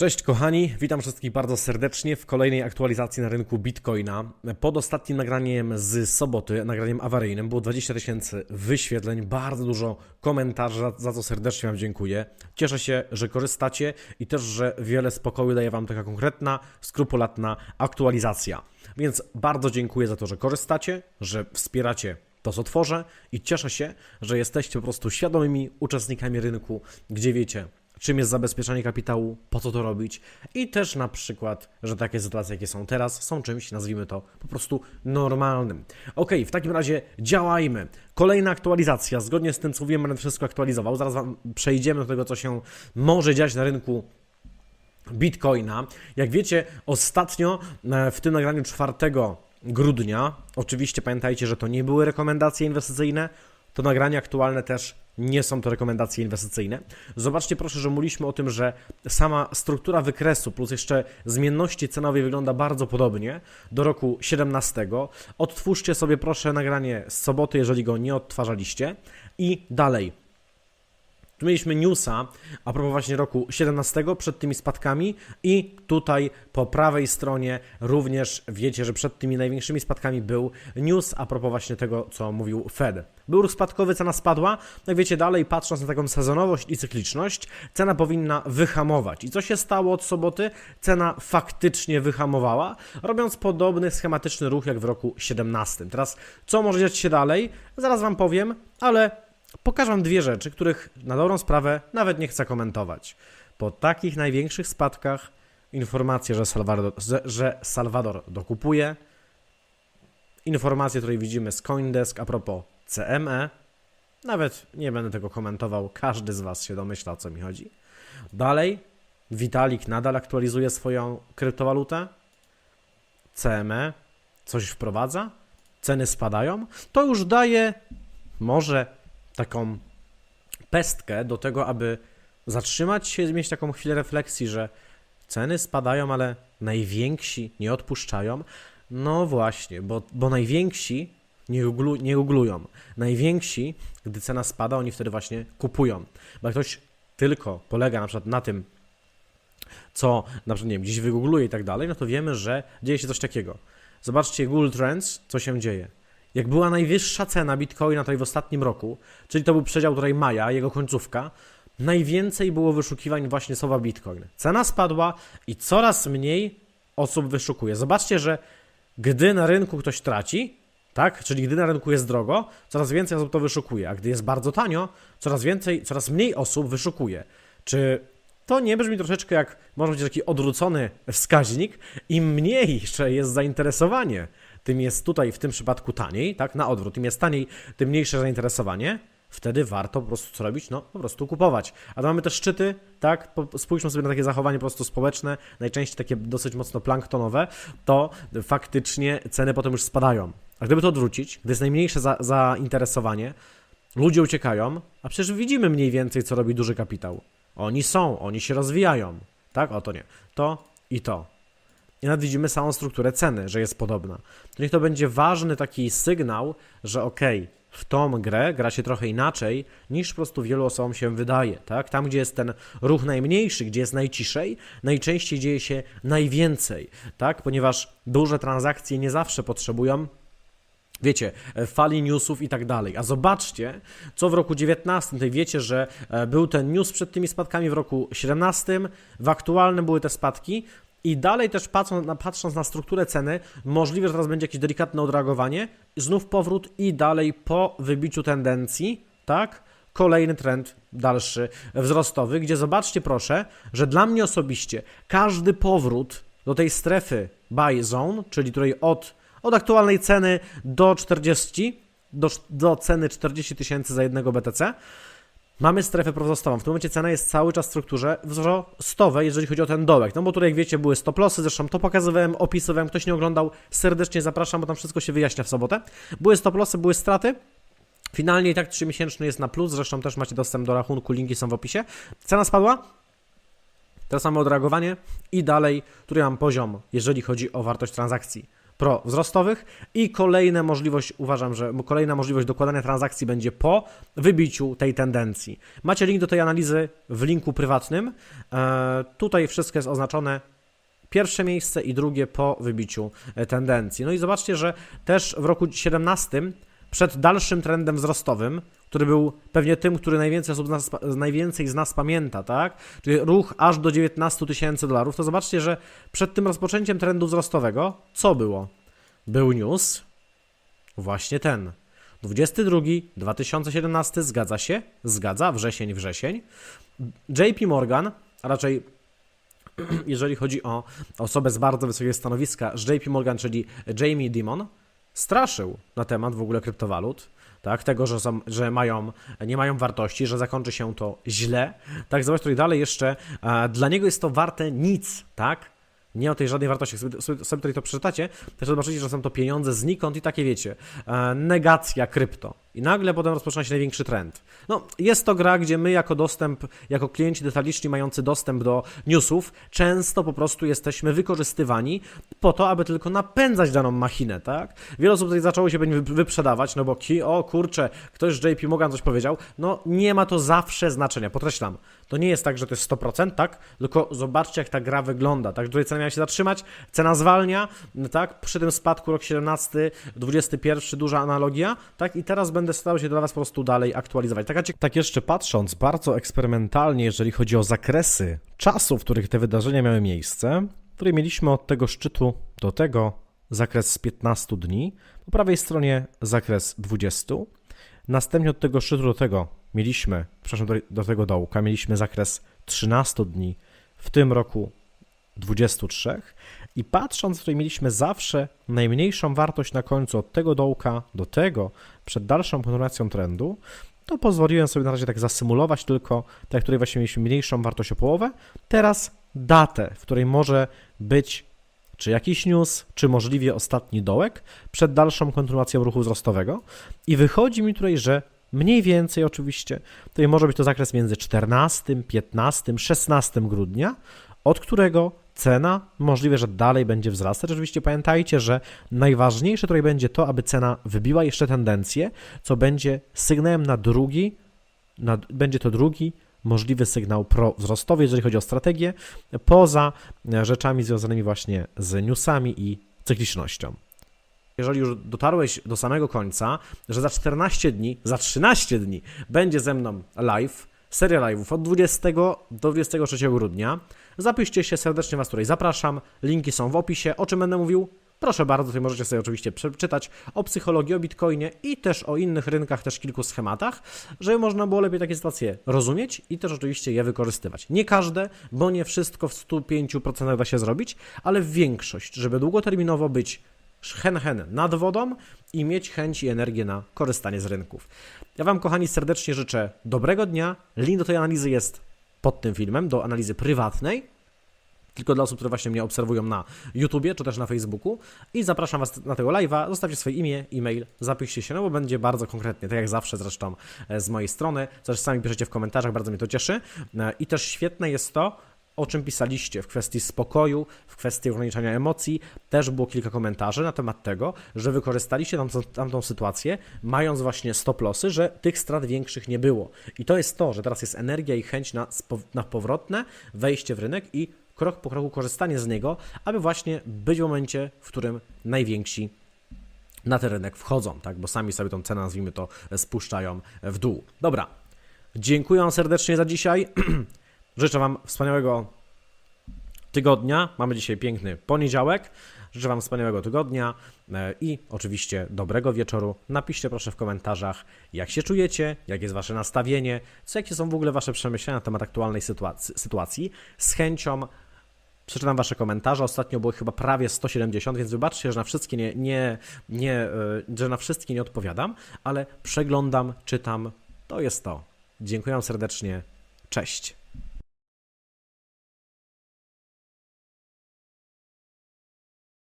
Cześć kochani, witam wszystkich bardzo serdecznie w kolejnej aktualizacji na rynku Bitcoina. Pod ostatnim nagraniem z soboty, nagraniem awaryjnym, było 20 tysięcy wyświetleń, bardzo dużo komentarzy, za- co serdecznie Wam dziękuję. Cieszę się, że korzystacie i też, że wiele spokoju daje Wam taka konkretna, skrupulatna aktualizacja. Więc bardzo dziękuję za to, że korzystacie, że wspieracie to, co tworzę i cieszę się, że jesteście po prostu świadomymi uczestnikami rynku, gdzie wiecie, czym jest zabezpieczanie kapitału, po co to robić i też na przykład, że takie sytuacje, jakie są teraz, są czymś, nazwijmy to, po prostu normalnym. Ok, w takim razie działajmy. Kolejna aktualizacja, zgodnie z tym, co mówiłem, będę wszystko aktualizował. Zaraz Wam przejdziemy do tego, co się może dziać na rynku Bitcoina. Jak wiecie, ostatnio e, w tym nagraniu 4 grudnia, oczywiście pamiętajcie, że to nie były rekomendacje inwestycyjne, to nagrania aktualne też nie są to rekomendacje inwestycyjne. Zobaczcie proszę, że mówiliśmy o tym, że sama struktura wykresu plus jeszcze zmienności cenowej wygląda bardzo podobnie do roku 17. Odtwórzcie sobie proszę nagranie z soboty, jeżeli go nie odtwarzaliście. I dalej. Tu mieliśmy newsa a propos właśnie roku 17 przed tymi spadkami i tutaj po prawej stronie również wiecie, że przed tymi największymi spadkami był news a propos właśnie tego, co mówił Fed. Był ruch spadkowy, cena spadła, no i wiecie dalej, patrząc na taką sezonowość i cykliczność, cena powinna wyhamować. I co się stało od soboty? Cena faktycznie wyhamowała, robiąc podobny schematyczny ruch jak w roku 17. Teraz co może dziać się dalej? Zaraz Wam powiem, ale Pokażę Wam dwie rzeczy, których na dobrą sprawę nawet nie chcę komentować. Po takich największych spadkach informacje, że Salvador, że, Salvador dokupuje, informacje, które widzimy z Coindesk a propos CME, nawet nie będę tego komentował, każdy z Was się domyśla o co mi chodzi. Dalej, Vitalik nadal aktualizuje swoją kryptowalutę, CME coś wprowadza, ceny spadają, to już daje może taką pestkę do tego, aby zatrzymać się, mieć taką chwilę refleksji, że ceny spadają, ale najwięksi nie odpuszczają. No właśnie, bo, bo najwięksi nie, uglu, nie uglują. Najwięksi, gdy cena spada, oni wtedy właśnie kupują. Bo jak ktoś tylko polega na przykład na tym, co na przykład, nie wiem, gdzieś wygoogluje i tak dalej, no to wiemy, że dzieje się coś takiego. Zobaczcie Google Trends, co się dzieje. Jak była najwyższa cena Bitcoina tutaj w ostatnim roku, czyli to był przedział tutaj maja, jego końcówka, najwięcej było wyszukiwań właśnie słowa Bitcoin. Cena spadła i coraz mniej osób wyszukuje. Zobaczcie, że gdy na rynku ktoś traci, tak, czyli gdy na rynku jest drogo, coraz więcej osób to wyszukuje, a gdy jest bardzo tanio, coraz więcej, coraz mniej osób wyszukuje. Czy to nie brzmi troszeczkę jak, może być taki odwrócony wskaźnik, im mniejsze jest zainteresowanie, tym jest tutaj w tym przypadku taniej, tak, na odwrót, im jest taniej, tym mniejsze zainteresowanie, wtedy warto po prostu co robić? No, po prostu kupować. A mamy też szczyty, tak, spójrzmy sobie na takie zachowanie po prostu społeczne, najczęściej takie dosyć mocno planktonowe, to faktycznie ceny potem już spadają. A gdyby to odwrócić, gdy jest najmniejsze za, zainteresowanie, ludzie uciekają, a przecież widzimy mniej więcej, co robi duży kapitał. Oni są, oni się rozwijają, tak? O to nie. To i to. I nawet widzimy samą strukturę ceny, że jest podobna. To niech to będzie ważny taki sygnał, że okej, w tą grę gra się trochę inaczej, niż po prostu wielu osobom się wydaje, tak? Tam, gdzie jest ten ruch najmniejszy, gdzie jest najciszej, najczęściej dzieje się najwięcej, tak? Ponieważ duże transakcje nie zawsze potrzebują wiecie, e, fali newsów i tak dalej. A zobaczcie, co w roku 19, tutaj wiecie, że e, był ten news przed tymi spadkami w roku 17, w aktualnym były te spadki i dalej też patrząc na, patrząc na strukturę ceny, możliwe, że teraz będzie jakieś delikatne odreagowanie, znów powrót i dalej po wybiciu tendencji, tak? Kolejny trend dalszy, wzrostowy, gdzie zobaczcie proszę, że dla mnie osobiście każdy powrót do tej strefy buy zone, czyli której od, od aktualnej ceny do 40, do, do ceny 40 tysięcy za jednego BTC, mamy strefę prowzrostową. W tym momencie cena jest cały czas w strukturze wzrostowej, jeżeli chodzi o ten dołek. No bo tutaj, jak wiecie, były stop lossy, zresztą to pokazywałem, opisywałem. Ktoś nie oglądał, serdecznie zapraszam, bo tam wszystko się wyjaśnia w sobotę. Były stop lossy, były straty. Finalnie i tak 3-miesięczny jest na plus, zresztą też macie dostęp do rachunku, linki są w opisie. Cena spadła, Teraz mamy odreagowanie i dalej, który mam poziom, jeżeli chodzi o wartość transakcji. Prowzrostowych i kolejna możliwość, uważam, że kolejna możliwość dokładania transakcji będzie po wybiciu tej tendencji. Macie link do tej analizy w linku prywatnym. E, tutaj wszystko jest oznaczone pierwsze miejsce i drugie po wybiciu e, tendencji. No i zobaczcie, że też w roku 17 przed dalszym trendem wzrostowym, który był pewnie tym, który najwięcej osób z nas, najwięcej z nas pamięta, tak? Czyli ruch aż do 19 tysięcy dolarów, to zobaczcie, że przed tym rozpoczęciem trendu wzrostowego, co było? Był news, właśnie ten. 22, 2017, zgadza się? Zgadza, wrzesień, wrzesień. JP Morgan, a raczej jeżeli chodzi o osobę z bardzo wysokiego stanowiska, z JP Morgan, czyli Jamie Dimon, straszył na temat w ogóle kryptowalut, tak, tego, że, są, że mają, nie mają wartości, że zakończy się to źle, tak, zobacz tutaj dalej jeszcze, dla niego jest to warte nic, tak, nie o tej żadnej wartości. Sobie, sobie, sobie tutaj to przeczytacie, też zobaczycie, że są to pieniądze znikąd i takie wiecie, e, negacja krypto. I nagle potem rozpoczyna się największy trend. No, jest to gra, gdzie my jako dostęp, jako klienci detaliczni mający dostęp do newsów, często po prostu jesteśmy wykorzystywani po to, aby tylko napędzać daną machinę, tak? Wiele osób tutaj zaczęło się wyprzedawać, no bo ki, o kurczę, ktoś z JP Morgan coś powiedział. No, nie ma to zawsze znaczenia, podkreślam. To nie jest tak, że to jest 100%, tak? Tylko zobaczcie, jak ta gra wygląda, tak? Tutaj cena miała się zatrzymać, cena zwalnia, tak? Przy tym spadku rok 17, 21, duża analogia, tak? I teraz będę starał się dla Was po prostu dalej aktualizować. Taka tak jeszcze patrząc bardzo eksperymentalnie, jeżeli chodzi o zakresy czasu, w których te wydarzenia miały miejsce, tutaj mieliśmy od tego szczytu do tego zakres z 15 dni, po prawej stronie zakres 20, Następnie od tego szczytu do tego mieliśmy, przepraszam, do, do tego dołka, mieliśmy zakres 13 dni, w tym roku 23. I patrząc, tutaj mieliśmy zawsze najmniejszą wartość na końcu od tego dołka do tego, przed dalszą kontynuacją trendu, to pozwoliłem sobie na razie tak zasymulować tylko, tak, której właśnie mieliśmy mniejszą wartość o połowę. Teraz datę, w której może być czy jakiś news, czy możliwie ostatni dołek przed dalszą kontynuacją ruchu wzrostowego. I wychodzi mi tutaj, że mniej więcej oczywiście, tutaj może być to zakres między 14, 15, 16 grudnia, od którego cena możliwe, że dalej będzie wzrastać. Oczywiście pamiętajcie, że najważniejsze tutaj będzie to, aby cena wybiła jeszcze tendencję, co będzie sygnałem na drugi, na, będzie to drugi możliwy sygnał prowzrostowy, jeżeli chodzi o strategię, poza rzeczami związanymi właśnie z newsami i cyklicznością. Jeżeli już dotarłeś do samego końca, że za 14 dni, za 13 dni będzie ze mną live, seria live'ów od 20 do 23 grudnia, zapiszcie się, serdecznie Was tutaj zapraszam, linki są w opisie, o czym będę mówił, Proszę bardzo, tutaj możecie sobie oczywiście przeczytać o psychologii, o bitcoinie i też o innych rynkach, też kilku schematach, żeby można było lepiej takie sytuacje rozumieć i też oczywiście je wykorzystywać. Nie każde, bo nie wszystko w 105% da się zrobić, ale większość, żeby długoterminowo być hen hen nad wodą i mieć chęć i energię na korzystanie z rynków. Ja Wam, kochani, serdecznie życzę dobrego dnia. Link do tej analizy jest pod tym filmem, do analizy prywatnej tylko dla osób, które właśnie mnie obserwują na YouTubie czy też na Facebooku. I zapraszam Was na tego live'a. Zostawcie swoje imię, e-mail, zapiszcie się, no bo będzie bardzo konkretnie, tak jak zawsze zresztą e, z mojej strony. Coś sami piszecie w komentarzach, bardzo mnie to cieszy. E, I też świetne jest to, o czym pisaliście w kwestii spokoju, w kwestii ograniczania emocji. Też było kilka komentarzy na temat tego, że wykorzystaliście tamtą, tamtą sytuację, mając właśnie stop lossy, że tych strat większych nie było. I to jest to, że teraz jest energia i chęć na, na powrotne wejście w rynek i krok po kroku korzystanie z niego, aby właśnie być w momencie, w którym najwięksi na ten rynek wchodzą, tak? Bo sami sobie tą cenę, nazwijmy to, spuszczają w dół. Dobra. Dziękuję serdecznie za dzisiaj. Życzę Wam wspaniałego tygodnia. Mamy dzisiaj piękny poniedziałek. Życzę Wam wspaniałego tygodnia e, i oczywiście dobrego wieczoru. Napiszcie proszę w komentarzach, jak się czujecie, jakie jest Wasze nastawienie, co jakie są w ogóle Wasze przemyślenia na temat aktualnej sytuacji. Z chęcią przeczytam Wasze komentarze. Ostatnio było chyba prawie 170, więc wybaczcie, że na wszystkie nie, nie, nie, e, że na wszystkie nie odpowiadam, ale przeglądam, czytam. To jest to. Dziękuję serdecznie. Cześć.